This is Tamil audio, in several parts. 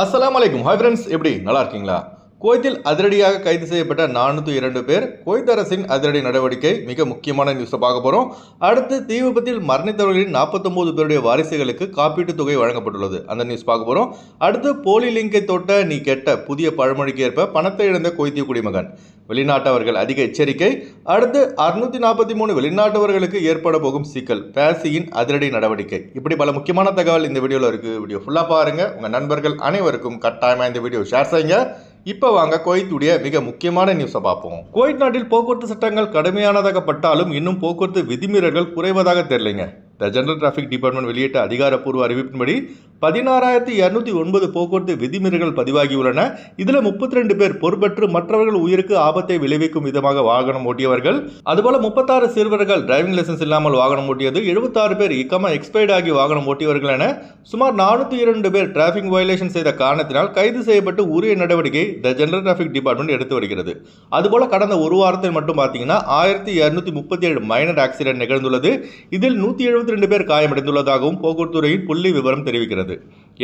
அஸ்லாம் அலைக்கும் ஹாய் ஃப்ரெண்ட்ஸ் எப்படி? நல்லா இருக்கீங்களா? குவைத்தில் அதிரடியாக கைது செய்யப்பட்ட நானூற்றி இரண்டு பேர். குவைத் அரசின் அதிரடி நடவடிக்கை மிக முக்கியமான நியூஸை பார்க்க போகிறோம் அடுத்து தீ விபத்தில் மரணித்தவர்களின் நாற்பத்தொம்போது பேருடைய வாரிசுகளுக்கு காப்பீட்டுத் தொகை வழங்கப்பட்டுள்ளது. அந்த நியூஸ் பார்க்க போகிறோம் அடுத்து போலி லிங்கை தொட்ட நீ கெட்ட புதிய பழமொழிக்கு ஏற்ப பணத்தை இழந்த குவைத்திய குடிமகன். வெளிநாட்டவர்கள் அதிக எச்சரிக்கை. அடுத்து அறுநூத்தி நாற்பத்தி மூணு வெளிநாட்டவர்களுக்கு ஏற்பட போகும் சிக்கல். பேசியின் அதிரடி நடவடிக்கை. இப்படி பல முக்கியமான தகவல் இந்த வீடியோவில் இருக்குது வீடியோ ஃபுல்லாக பாருங்கள் உங்கள் நண்பர்கள் அனைவருக்கும் கட்டாயமாக இந்த வீடியோ ஷேர் செய்யுங்க. இப்போ வாங்க குவைத்துடைய மிக முக்கியமான நியூஸை பார்ப்போம். குவைத் நாட்டில் போக்குவரத்து சட்டங்கள் கடுமையானதாகப்பட்டாலும் இன்னும் போக்குவரத்து விதிமீறல்கள் குறைவதாக தெரியலைங்க. த ஜெனரல் டிராஃபிக் டிபார்ட்மெண்ட் வெளியிட்ட அதிகாரப்பூர்வ அறிவிப்பின்படி பதினாறாயிரத்தி இரநூத்தி ஒன்பது போக்குவரத்து விதிமீறல்கள் பதிவாகியுள்ளன. இதில் முப்பத்தி ரெண்டு பேர் பொறுப்பற்று மற்றவர்கள் உயிருக்கு ஆபத்தை விளைவிக்கும் விதமாக வாகனம் ஓட்டியவர்கள். அதுபோல முப்பத்தாறு சிறுவர்கள் டிரைவிங் லைசன்ஸ் இல்லாமல் வாகனம் ஓட்டியது. எழுபத்தாறு பேர் இக்கமா எக்ஸ்பைர்ட் ஆகி வாகனம் ஓட்டியவர்கள் என சுமார் நானூற்றி இரண்டு பேர் டிராஃபிக் வயலேஷன் செய்த காரணத்தினால் கைது செய்யப்பட்டு உரிய நடவடிக்கை த ஜெனரல் டிராஃபிக் டிபார்ட்மெண்ட் எடுத்து வருகிறது. அதுபோல கடந்த ஒரு வாரத்தில் மட்டும் பார்த்தீங்கன்னா ஆயிரத்தி இரநூத்தி முப்பத்தி ஏழு மைனர் ஆக்சிடென்ட் நிகழ்ந்துள்ளது. இதில் நூற்றி எழுபத்தி ரெண்டு பேர் காயமடைந்துள்ளதாகவும் போக்குவரத்துறையின் புள்ளி விவரம் தெரிவிக்கிறது.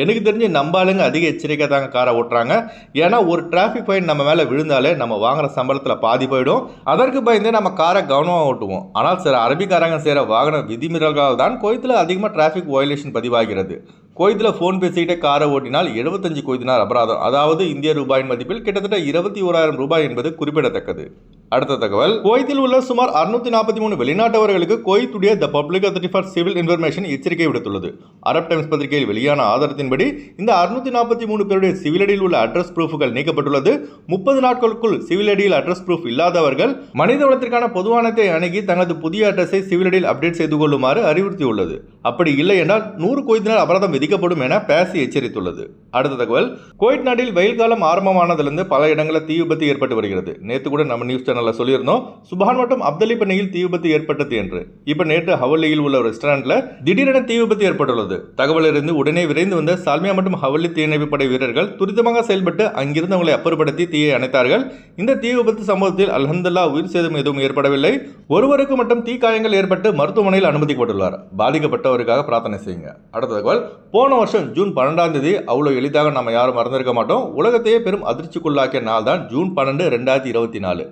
எனக்கு தெரிஞ்சு நம்ம ஆளுங்க அதிக எச்சரிக்கை தாங்க காரை ஓட்டுறாங்க. ஏன்னா ஒரு டிராஃபிக் ஃபைன் நம்ம மேலே விழுந்தாலே நம்ம வாங்குற சம்பளத்தில் பாதி போயிடும். அதற்கு பயந்தே நம்ம காரை கவனமாக ஓட்டுவோம். ஆனால் சில அரபிக்காரங்க செய்கிற வாகன விதிமீறல்களால் தான் கோயத்தில் அதிகமாக டிராஃபிக் வயலேஷன் பதிவாகிறது. கோயத்தில் ஃபோன் பேசிக்கிட்டே காரை ஓட்டினால் எழுபத்தஞ்சு கோயத்தினார் அபராதம். அதாவது இந்திய ரூபாயின் மதிப்பில் கிட்டத்தட்ட இருபத்தி ஓராயிரம் ரூபாய் என்பது குறிப்பிடத்தக்கது. அடுத்த தகவல். குவைத்தில் உள்ள சுமார் அறுநூத்தி நாற்பத்தி மூணு வெளிநாட்டவர்களுக்கு குவைத்துடைய the public authority for civil information எச்சரிக்கை விடுத்துள்ளது. அரப் டைம்ஸ் பத்திரிகையில் வெளியான ஆதாரத்தின்படி இந்த அறுநூத்தி நாற்பத்தி மூணு பேருடைய சிவில் அடியில் உள்ள அட்ரஸ் ப்ரூஃப்கள் நீக்கப்பட்டுள்ளது. முப்பது நாட்களுக்குள் சிவில் அடியில் அட்ரஸ் ப்ரூஃப் இல்லாதவர்கள் மனித வளத்திற்கான பொதுவானத்தை அணுகி தனது புதிய அட்ரஸை சிவில் அடியில் அப்டேட் செய்து கொள்ளுமாறு அறிவுறுத்தியுள்ளது. அப்படி இல்லை என்றால் நூறு கோய்தினால் அபராதம் விதிக்கப்படும் என பேசி எச்சரித்துள்ளது. அடுத்த தகவல். குவைத் நாட்டில் வெயில் காலம் ஆரம்பமானதிலிருந்து பல இடங்களில் தீ விபத்து ஏற்பட்டு வருகிறது. நேற்று கூட நம்ம நியூஸ் சேனல் சேனலில் சொல்லியிருந்தோம் சுபான் மற்றும் அப்தலி பண்ணையில் தீ விபத்து ஏற்பட்டது என்று. இப்போ நேற்று ஹவல்லியில் உள்ள ஒரு ரெஸ்டாரண்ட்ல திடீரென தீ விபத்து ஏற்பட்டுள்ளது. தகவல் இருந்து உடனே விரைந்து வந்த சால்மியா மற்றும் ஹவல்லி தீயணைப்பு படை வீரர்கள் துரிதமாக செயல்பட்டு அங்கிருந்தவங்களை அப்புறப்படுத்தி தீயை அணைத்தார்கள். இந்த தீ விபத்து சம்பவத்தில் அல்ஹம்துல்லா உயிர் சேதம் எதுவும் ஏற்படவில்லை. ஒருவருக்கு மட்டும் தீ காயங்கள் ஏற்பட்டு மருத்துவமனையில் அனுமதிக்கப்பட்டுள்ளார் பாதிக்கப்பட்டவருக்காக பிரார்த்தனை செய்யுங்க. அடுத்த தகவல் போன வருஷம் ஜூன் பன்னெண்டாம் தேதி அவ்வளோ எளிதாக நம்ம யாரும் மறந்திருக்க மாட்டோம். உலகத்தையே பெரும் அதிர்ச்சிக்குள்ளாக்கிய நாள் தான் ஜூன் பன்னெண்டு ரெண்டாயிரத்தி இருபத்தி நாலு.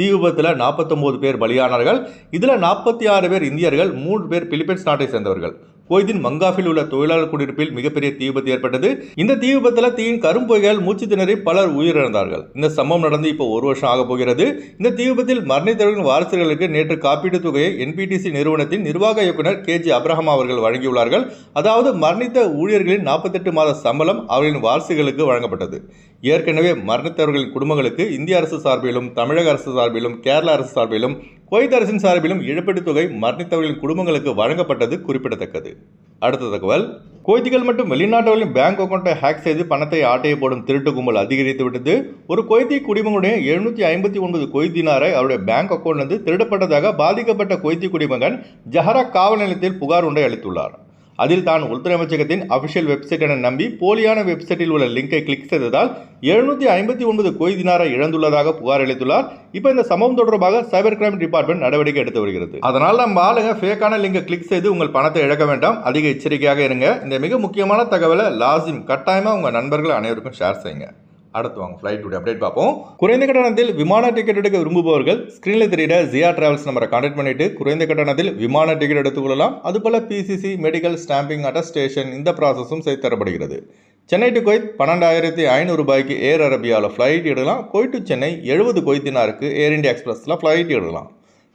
தீ விபத்தில் நாற்பத்தொம்போது பேர் பலியானார்கள் இதில் நாற்பத்தி ஆறு பேர் இந்தியர்கள் மூன்று பேர் பிலிப்பைன்ஸ் நாட்டை சேர்ந்தவர்கள். கோய்தின் மங்காஃபில் உள்ள தொழிலாளர் குடியிருப்பில் மிகப்பெரிய தீ விபத்து ஏற்பட்டது. இந்த தீ விபத்தில் தீயின் கரும்பொய்கள் மூச்சு திணறி பலர் உயிரிழந்தார்கள். இந்த சம்பவம் நடந்து இப்போ ஒரு வருஷம் ஆக போகிறது. இந்த தீ விபத்தில் மரணித்தவர்களின் வாரிசுகளுக்கு நேற்று காப்பீட்டுத் தொகையை என்பிடிசி நிறுவனத்தின் நிர்வாக இயக்குனர் கே ஜி அப்ரஹாம் அவர்கள் வழங்கியுள்ளார்கள். அதாவது மரணித்த ஊழியர்களின் நாற்பத்தெட்டு மாத சம்பளம் அவர்களின் வாரிசுகளுக்கு வழங்கப்பட்டது. ஏற்கனவே மரணித்தவர்களின் குடும்பங்களுக்கு இந்திய அரசு சார்பிலும் தமிழக அரசு சார்பிலும் கேரள அரசு சார்பிலும் குவைத் அரசின் சார்பிலும் இழப்பீட்டுத் தொகை மரணித்தவர்களின் குடும்பங்களுக்கு வழங்கப்பட்டது குறிப்பிடத்தக்கது. அடுத்த தகவல் குவைத்திகள் மற்றும் வெளிநாட்டவர்களின் பேங்க் அக்கௌண்ட்டை ஹேக் செய்து பணத்தை ஆட்டையை போடும் திருட்டு கும்பல் அதிகரித்து விட்டது. ஒரு குவைத்திய குடிமகனுடைய எழுநூற்றி ஐம்பத்தி ஒன்பது கொய்தினாரை அவருடைய பேங்க் அக்கௌண்ட்லிருந்து திருடப்பட்டதாக பாதிக்கப்பட்ட குவைத்திய குடிமகன் ஜஹரா காவல் நிலையத்தில் புகார் ஒன்றை அளித்துள்ளார். அதில் தான் உள்துறை அமைச்சகத்தின் அபிஷியல் வெப்சைட் என நம்பி போலியான வெப்சைட்டில் உள்ள லிங்கை கிளிக் செய்ததால் எழுநூற்றி ஐம்பத்தி ஒன்பது கோய்தினாரை இழந்துள்ளதாக புகார் அளித்துள்ளார். இப்போ இந்த சம்பவம் தொடர்பாக சைபர் கிரைம் டிபார்ட்மெண்ட் நடவடிக்கை எடுத்து வருகிறது. அதனால் நம்ம ஆளுங்க ஃபேக்கான லிங்கை கிளிக் செய்து உங்கள் பணத்தை இழக்க வேண்டாம். அதிக எச்சரிக்கையாக இருங்க. இந்த மிக முக்கியமான தகவலை லாசிம் கட்டாயமாக உங்கள் நண்பர்கள் அனைவருக்கும் ஷேர் செய்யுங்க. அடுத்து வாங்க ஃப்ளைட்டுடைய அப்டேட் பார்ப்போம். குறைந்த கட்டணத்தில் விமான டிக்கெட் எடுக்க விரும்புபவர்கள் ஸ்க்ரீனில் தெரியிற ஜியா டிராவல்ஸ் நம்பரை கான்டாக்ட் பண்ணிட்டு குறைந்த கட்டணத்தில் விமான டிக்கெட் எடுத்துக்கொள்ளலாம் அதுபோல் பிசிசி மெடிக்கல் ஸ்டாம்பிங் அட்டஸ்டேஷன் இந்த ப்ராசஸும் செய்து தரப்படுகிறது. சென்னை டு கொய்த் பன்னெண்டாயிரத்தி ஐநூறு ரூபாய்க்கு ஏர் அரபியாவில் ஃப்ளைட் எடுக்கலாம். கொய்ட் டு சென்னை எழுபது கொய்த்தினாருக்கு ஏர் இண்டியா எக்ஸ்பிரஸில் ஃப்ளைட் எடுக்கலாம்.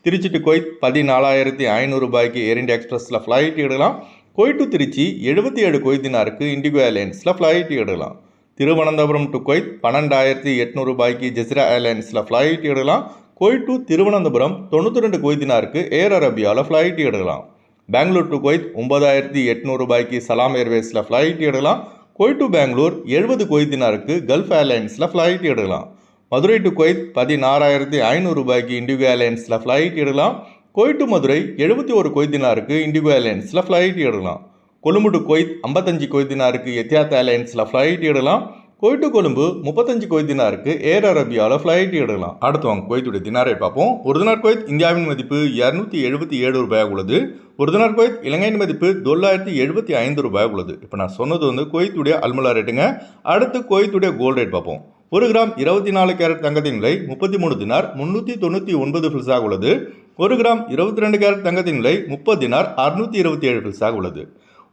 திருச்சி டு கொய்த் பதினாலாயிரத்தி ஐநூறு ரூபாய்க்கு ஏர் இண்டியா எக்ஸ்பிரஸில் ஃப்ளைட் எடுக்கலாம். கொய்ட் டு திருச்சி எழுபத்தி ஏழு கொய்த்தினாருக்கு இண்டிகோ ஏர்லைன்ஸில் ஃப்ளைட் எடுக்கலாம். திருவனந்தபுரம் டு கொய்த் பன்னெண்டாயிரத்தி எட்நூறு ரூபாய்க்கு ஜெசிரா ஏர்லைன்ஸில் ஃப்ளைட் எடுக்கலாம். கொய்ட் டு திருவனந்தபுரம் தொண்ணூற்றி ரெண்டு கொய்தினாருக்கு ஏர் அரபியாவில் ஃப்ளைட் எடுக்கலாம். பெங்களூர் டு கொய்த் ஒன்பதாயிரத்தி எட்நூறு ரூபாய்க்கு சலாம் ஏர்வேஸில் ஃப்ளைட் எடுக்கலாம். கொய்ட் டு பெங்களூர் எழுபது கொய்தினாருக்கு கல்ஃப் ஏர்லைன்ஸில் ஃப்ளைட் எடுக்கலாம். மதுரை டு கொய்த் பதினாறாயிரத்தி ஐநூறு ரூபாய்க்கு இண்டிகோ ஏர்லைன்ஸில் ஃப்ளைட் எடுக்கலாம். கொய்ட் டு மதுரை எழுபத்தி ஒரு கொய்தினாருக்கு இண்டிகோ ஏர்லைன்ஸில் ஃப்ளைட் எடுக்கலாம். கொழும்பு டு கொய்த் ஐம்பத்தஞ்சு கொய்தினாருக்கு எத்தியாத் ஏர்லைன்ஸில் ஃப்ளைட் இடலாம் கொய்ட்டு கொழும்பு முப்பத்தஞ்சு கொய்த் தினாருக்கு ஏர் அரபியாவில் ஃப்ளைட் எடுக்கலாம் அடுத்து வாங்க கொய்த்துடைய தினாரை பார்ப்போம். ஒரு தினார் கொய்த் இந்தியாவின் மதிப்பு இரநூத்தி எழுபத்தி ஏழு ரூபாயாக உள்ளது. ஒரு தினார் கொய்த் இலங்கையின் மதிப்பு தொள்ளாயிரத்தி எழுபத்தி ஐந்து ரூபாய் உள்ளது. இப்போ நான் சொன்னது வந்து கொய்த்துடைய அல்மலா ரேட்டுங்க அடுத்து கொய்த்துடைய கோல்ட் ரேட் பார்ப்போம். ஒரு கிராம் இருபத்தி நாலு கேரட் தங்கத்தின் விலை முப்பத்தி மூணு தினார் முந்நூற்றி தொண்ணூற்றி ஒன்பது ஃபில்ஸாக உள்ளது. ஒரு கிராம் இருபத்தி ரெண்டு கேரட் தங்கத்தின் விலை முப்பது தினார் அறுநூற்றி இருபத்தி ஏழு ஃபில்ஸாக உள்ளது.